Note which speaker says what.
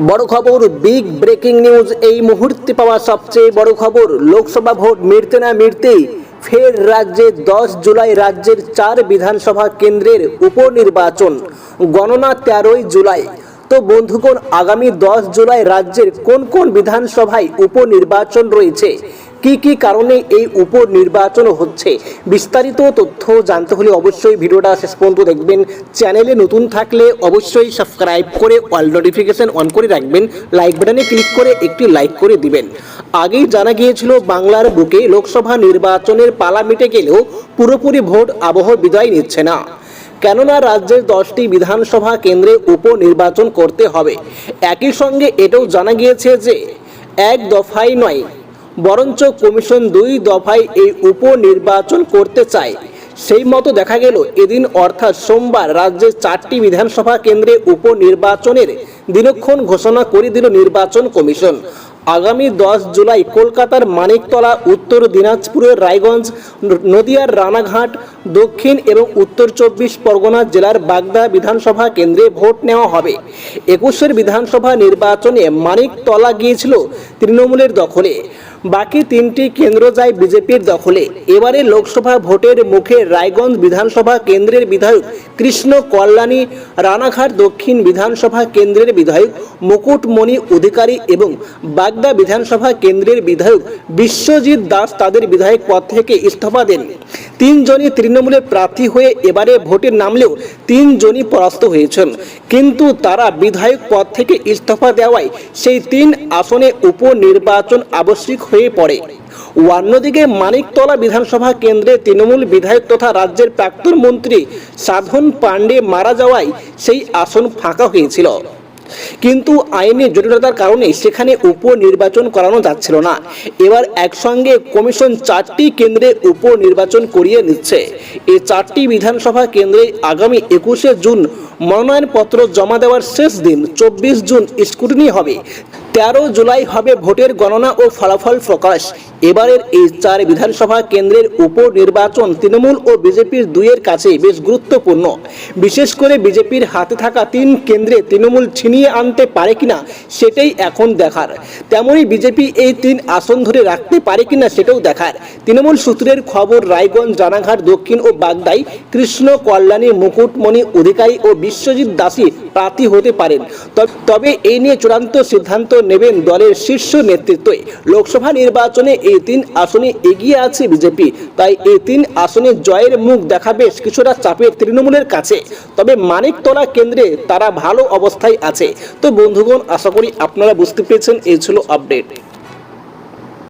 Speaker 1: বড় খবর big breaking news এই মুহূর্তে পাওয়া সবচেয়ে বড় খবর, লোকসভা ভোট মিটতে না মিটতেই ফের রাজ্যে দশ জুলাই রাজ্যের চার বিধানসভা কেন্দ্রের উপনির্বাচন, গণনা তেরোই জুলাই। তো বন্ধুগণ, আগামী দশ জুলাই রাজ্যের কোন কোন বিধানসভায় উপনির্বাচন রয়েছে? কি কি কারণে এই উপনির্বাচন হচ্ছে? বিস্তারিত তথ্য জানতে হলে অবশ্যই ভিডিওটা শেষ পর্যন্ত দেখবেন। চ্যানেলে নতুন থাকলে অবশ্যই সাবস্ক্রাইব করে অল নোটিফিকেশন অন করে রাখবেন। লাইক বাটনে ক্লিক করে একটি লাইক করে দিবেন। আগেই জানা গিয়েছিল, বাংলার বুকে লোকসভা নির্বাচনের পালা মিটে গেলেও পুরোপুরি ভোট আবহ বিদায় নিচ্ছে না। কেননা রাজ্যের দশটি বিধানসভা কেন্দ্রে উপনির্বাচন করতে হবে। একই সঙ্গে এটাও জানা গিয়েছে যে, এক দফায় নয় বরঞ্চ কমিশন দুই দফায় এই উপনির্বাচন করতে চায়। সেই মতো দেখা গেল, এদিন অর্থাৎ সোমবার রাজ্যের চারটি বিধানসভা কেন্দ্রে উপনির্বাচনের দিনক্ষণ ঘোষণা করে দিল নির্বাচন কমিশন। আগামী দশ জুলাই কলকাতার মানিকতলা, উত্তর দিনাজপুরের রায়গঞ্জ, নদিয়ার রানাঘাট দক্ষিণ এবং উত্তর চব্বিশ পরগনা জেলার বাগদা বিধানসভা কেন্দ্রে ভোট নেওয়া হবে। একুশের বিধানসভা নির্বাচনে মানিক তলা গিয়েছিল তৃণমূলের দখলে। বাকি তিনটি কেন্দ্র যায় বিজেপির দখলে। এবারে লোকসভা ভোটের মুখে রায়গঞ্জ বিধানসভা কেন্দ্রের বিধায়ক কৃষ্ণ কল্যাণী, রানাঘাট দক্ষিণ বিধানসভা কেন্দ্রের বিধায়ক মুকুটমণি অধিকারী এবং বাগদা বিধানসভা কেন্দ্রের বিধায়ক বিশ্বজিৎ দাস তাদের বিধায়ক পদ থেকে ইস্তফা দেন। তিনজনই তৃণমূলের প্রার্থী হয়ে এবারে ভোটে নামলেও তিনজনই পরাস্ত হয়েছেন। কিন্তু তারা বিধায়ক পদ থেকে ইস্তফা দেওয়ায় সেই তিন আসনে উপনির্বাচন আবশ্যিক হয়ে পড়ে। অন্যদিকে মানিকতলা বিধানসভা কেন্দ্রে তৃণমূল বিধায়ক তথা রাজ্যের প্রাক্তন মন্ত্রী সাধন পাণ্ডে মারা যাওয়ায় সেই আসন ফাঁকা হয়েছিল। কিন্তু আইনের জটিলতার কারণে সেখানে উপনির্বাচন করানো যাচ্ছিল না। এবার একসঙ্গে কমিশন চারটি কেন্দ্রে উপনির্বাচন করিয়ে নিচ্ছে। এই চারটি বিধানসভা কেন্দ্রে আগামী একুশে জুন মনোনয়নপত্র জমা দেওয়ার শেষ দিন, চব্বিশ জুন স্ক্রুটিনি হবে। তেরো জুলাই হবে ভোটের গণনা ও ফলাফল প্রকাশ। এবারের এই চার বিধানসভা কেন্দ্রের উপনির্বাচন তৃণমূল ও বিজেপির দুইয়ের কাছে বেশ গুরুত্বপূর্ণ। বিশেষ করে বিজেপির হাতে থাকা তিন কেন্দ্রে তৃণমূল ছিনিয়ে আনতে পারে কিনা সেটাই এখন দেখার। তেমনই বিজেপি এই তিন আসন ধরে রাখতে পারে কিনা সেটাও দেখার। তৃণমূল সূত্রের খবর, রায়গঞ্জ, রানাঘাট, দক্ষিণ ও বাগদাই, কৃষ্ণ, কল্যাণী, মুকুটমণি অধিকারী ও বিশ্বজিৎ দাসী প্রার্থী হতে পারেন। তবে এই নিয়ে চূড়ান্ত সিদ্ধান্ত নেবেন দলের শীর্ষ নেতৃত্বে লোকসভা নির্বাচনে এই তিন আসনে এগিয়ে আছে বিজেপি। তাই এই তিন আসনে জয়ের মুখ দেখা বেশ কিছুটা চাপের তৃণমূলের কাছে। তবে মানিকতলা কেন্দ্রে তারা ভালো অবস্থায় আছে। তো বন্ধুগণ, আশা করি আপনারা বুঝতে পেরেছেন, এই ছিল আপডেট।